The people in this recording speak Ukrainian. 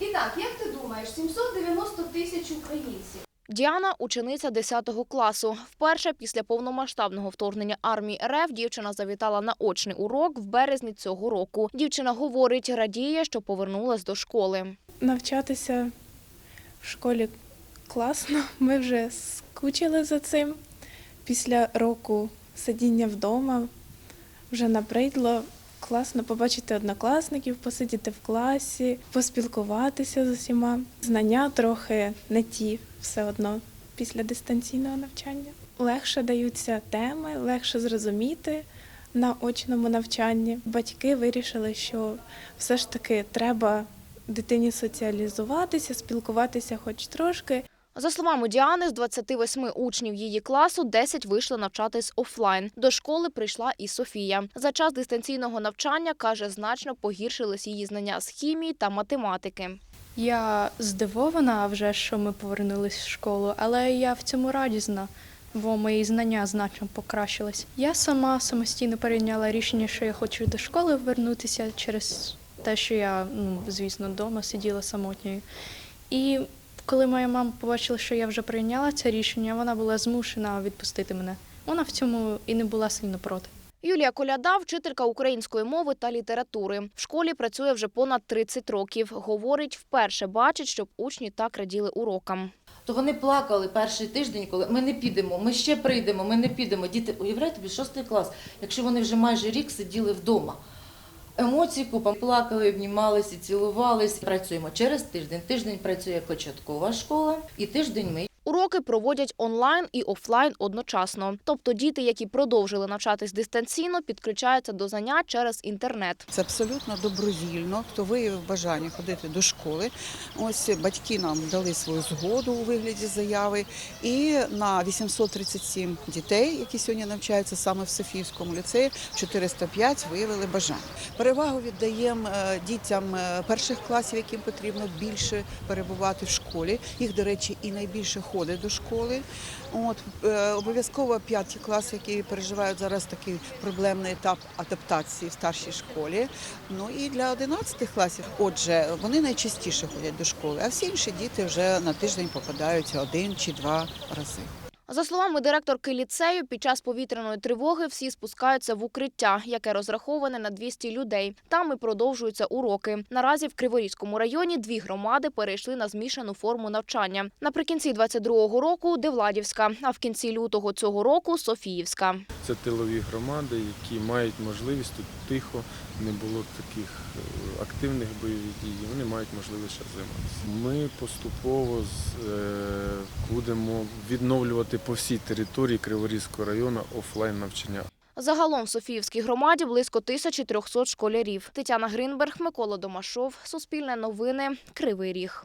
І так, як ти думаєш, 790 тисяч українців. Діана – учениця 10 класу. Вперше після повномасштабного вторгнення армії РФ дівчина завітала на очний урок в березні цього року. Дівчина говорить, радіє, що повернулась до школи. Навчатися в школі класно. Ми вже скучили за цим. Після року сидіння вдома вже набридло. Класно побачити однокласників, посидіти в класі, поспілкуватися з усіма. Знання трохи не ті все одно після дистанційного навчання. Легше даються теми, легше зрозуміти на очному навчанні. Батьки вирішили, що все ж таки треба дитині соціалізуватися, спілкуватися хоч трошки. За словами Діани, з 28 учнів її класу 10 вийшли навчатись офлайн. До школи прийшла і Софія. За час дистанційного навчання, каже, значно погіршились її знання з хімії та математики. Я здивована вже, що ми повернулись в школу, але я в цьому радісна, бо мої знання значно покращились. Я сама самостійно прийняла рішення, що я хочу до школи вернутися через те, що я, ну, звісно, вдома сиділа самотньою. І коли моя мама побачила, що я вже прийняла це рішення, вона була змушена відпустити мене. Вона в цьому і не була сильно проти. Юлія Коляда, вчителька української мови та літератури. В школі працює вже понад 30 років. Говорить, вперше бачить, щоб учні так раділи урокам. То вони плакали перший тиждень, коли ми не підемо, ми ще прийдемо, ми не підемо. Діти, уявляєте, тобі шостий клас, якщо вони вже майже рік сиділи вдома. Емоції купа, плакали, обнімалися, цілувалися. Працюємо через тиждень. Тиждень працює початкова школа, і тиждень ми Уроки проводять онлайн і офлайн одночасно. Тобто діти, які продовжили навчатись дистанційно, підключаються до занять через інтернет. Це абсолютно добровільно. Хто виявив бажання ходити до школи. Ось батьки нам дали свою згоду у вигляді заяви. І на 837 дітей, які сьогодні навчаються саме в Софіївському ліцеї, 405 виявили бажання. Перевагу віддаємо е, дітям е, перших класів, яким потрібно більше перебувати в школі. Їх, до речі, і найбільше ходить до школи. От е, обов'язково п'яті класи, які переживають зараз такий проблемний етап адаптації в старшій школі. Ну і для 11 класів, отже, вони найчастіше ходять до школи, а всі інші діти вже на тиждень попадають один чи два рази. За словами директорки ліцею, під час повітряної тривоги всі спускаються в укриття, яке розраховане на 200 людей. Там і продовжуються уроки. Наразі в Криворізькому районі дві громади перейшли на змішану форму навчання. Наприкінці 22-го року Девладівська, а в кінці лютого цього року Софіївська. Це тилові громади, які мають можливість тут тихо, не було таких е, активних бойових дій. Вони мають можливість займатися. Ми поступово е, будемо відновлювати по всій території Криворізького району офлайн навчання. Загалом в Софіївській громаді близько 1300 школярів. Тетяна Гринберг, Микола Домашов, Суспільне новини, Кривий Ріг.